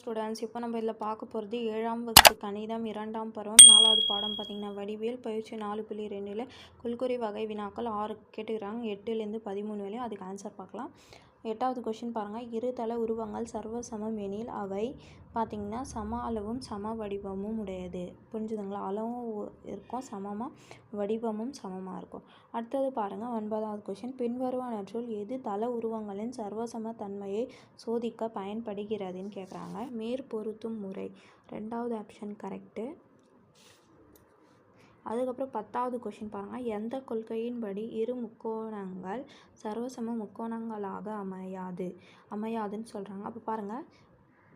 Students இப்போ நம்ம இதில் பார்க்க போகிறது ஏழாம் வகுப்பு கணிதம் இரண்டாம் பருவம் நாலாவது பாடம் பார்த்தீங்கன்னா வடிவியல் பயிற்சி நாலு புள்ளி ரெண்டில் குல்குறி வகை வினாக்கள் ஆறு கேட்டுக்கிறாங்க. எட்டுலேருந்து பதிமூணு வரையும் அதுக்கு ஆன்சர் பார்க்கலாம். எட்டாவது கொஷின் பாருங்கள் இருதள உருவங்கள் சர்வ சமம் எனில் அவை பார்த்திங்கன்னா சம அளவும் சம வடிவமும் உடையது. புரிஞ்சுதுங்களா? அளவும் இருக்கும். சமமாக வடிவமும் சமமாக இருக்கும். அடுத்தது பாருங்கள் ஒன்பதாவது கொஷின் பின்வருவனற்றுள் எது தள உருவங்களின் சர்வசம தன்மையை சோதிக்க பயன்படுகிறதுன்னு கேட்குறாங்க மேற்பொருத்தும் முறை. ரெண்டாவது ஆப்ஷன் கரெக்டு அதுக்கப்புறம் பத்தாவது கொஷின் பாருங்கள் எந்த கொள்கையின்படி இரு முக்கோணங்கள் சர்வசம முக்கோணங்களாக அமையாது? அமையாதுன்னு சொல்கிறாங்க அப்போ பாருங்கள்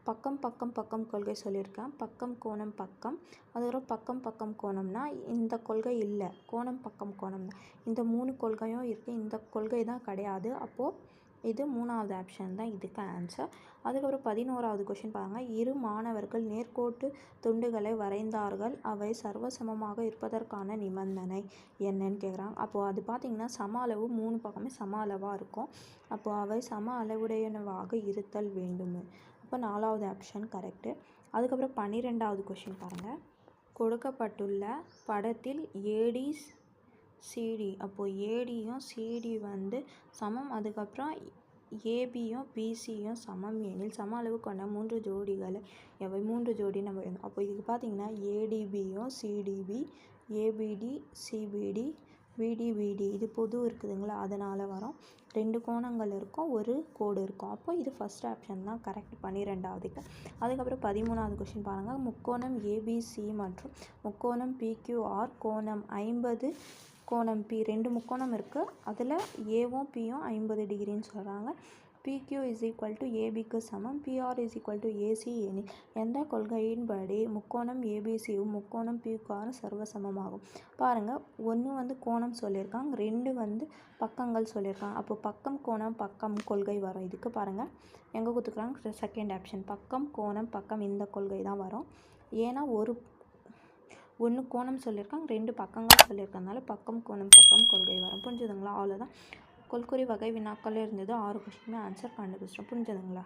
பக்கம் பக்கம் பக்கம் கொள்கை சொல்லியிருக்கேன். பக்கம் கோணம் பக்கம். அதுக்கப்புறம் பக்கம் பக்கம் கோணம்னா இந்த கொள்கை இல்லை. கோணம் பக்கம் கோணம் தான். இந்த மூணு கொள்கையும் இருக்குது இந்த கொள்கை தான் கிடையாது. அப்போது இது மூணாவது ஆப்ஷன் தான் இதுக்கு ஆன்சர் அதுக்கப்புறம் பதினோராவது கொஷின் பாருங்கள் இரு மாணவர்கள் நேர்கோட்டு துண்டுகளை வரைந்தார்கள். அவை சர்வசமமாக இருப்பதற்கான நிபந்தனை என்னன்னு கேட்குறாங்க அப்போது அது பார்த்திங்கன்னா சம அளவு மூணு பக்கமே சம அளவாக இருக்கும். அப்போது அவை சம அளவுடையனவாக இருத்தல் வேண்டும். அப்போ நாலாவது ஆப்ஷன் கரெக்டு அதுக்கப்புறம் பன்னிரெண்டாவது கொஷின் பாருங்கள் கொடுக்கப்பட்டுள்ள படத்தில் ஏடிஸ் சிடி அப்போது ஏடியும் சிடி வந்து சமம். அதுக்கப்புறம் ஏபியும் பிசியும் சமம் எனில் சம அளவு கொண்ட மூன்று ஜோடிகளை எவை மூன்று ஜோடி நம்ம எழுதணும். அப்போ இதுக்கு பார்த்தீங்கன்னா ஏடிபியும் சிடிபி ஏபிடி சிபிடி விடிபிடி இது பொது இருக்குதுங்களா? அதனால் வரும். ரெண்டு கோணங்கள் இருக்கும் ஒரு கோடு இருக்கும். அப்போ இது ஃபஸ்ட் ஆப்ஷன் தான். கரெக்ட் பன்னிரெண்டாவதுக்கு. அதுக்கப்புறம் பதிமூணாவது கொஷின் பாருங்கள் முக்கோணம் ஏபிசி மற்றும் முக்கோணம் பிக்யூஆர் கோணம் ஐம்பது கோணம் பி ரெண்டு முக்கோணம் இருக்குது அதில் ஏவும் பியும் ஐம்பது டிகிரின்னு சொல்கிறாங்க பிக்யூ இஸ் ஈக்குவல் டு ஏபிக்கு சமம். BR is equal to AC any எந்த கொள்கையின்படி முக்கோணம் ஏபிசியும் முக்கோணம் பிக்யூஆரும் சர்வசமமாகும்? பாருங்கள் ஒன்று வந்து கோணம் சொல்லியிருக்காங்க ரெண்டு வந்து பக்கங்கள் சொல்லியிருக்காங்க. அப்போ பக்கம் கோணம் பக்கம் கொள்கை வரும். இதுக்கு பாருங்கள் எங்கே கொடுத்துருக்காங்க செகண்ட் ஆப்ஷன் பக்கம் கோணம் பக்கம் இந்த கொள்கை தான் வரும். ஏன்னா ஒரு ஒன்று கோணம் சொல்லியிருக்காங்க ரெண்டு பக்கங்கள் சொல்லியிருக்கனால பக்கம் கோணம் பக்கம் கொள்கை வரும். புரிஞ்சுதுங்களா? அவ்வளோதான் கொல்குறி வகை வினாக்கள் இருந்தது. ஆறு கொஸ்டினுமே ஆன்சர் கண்டுபிடிச்சிட்டோம் புரிஞ்சுதுங்களா?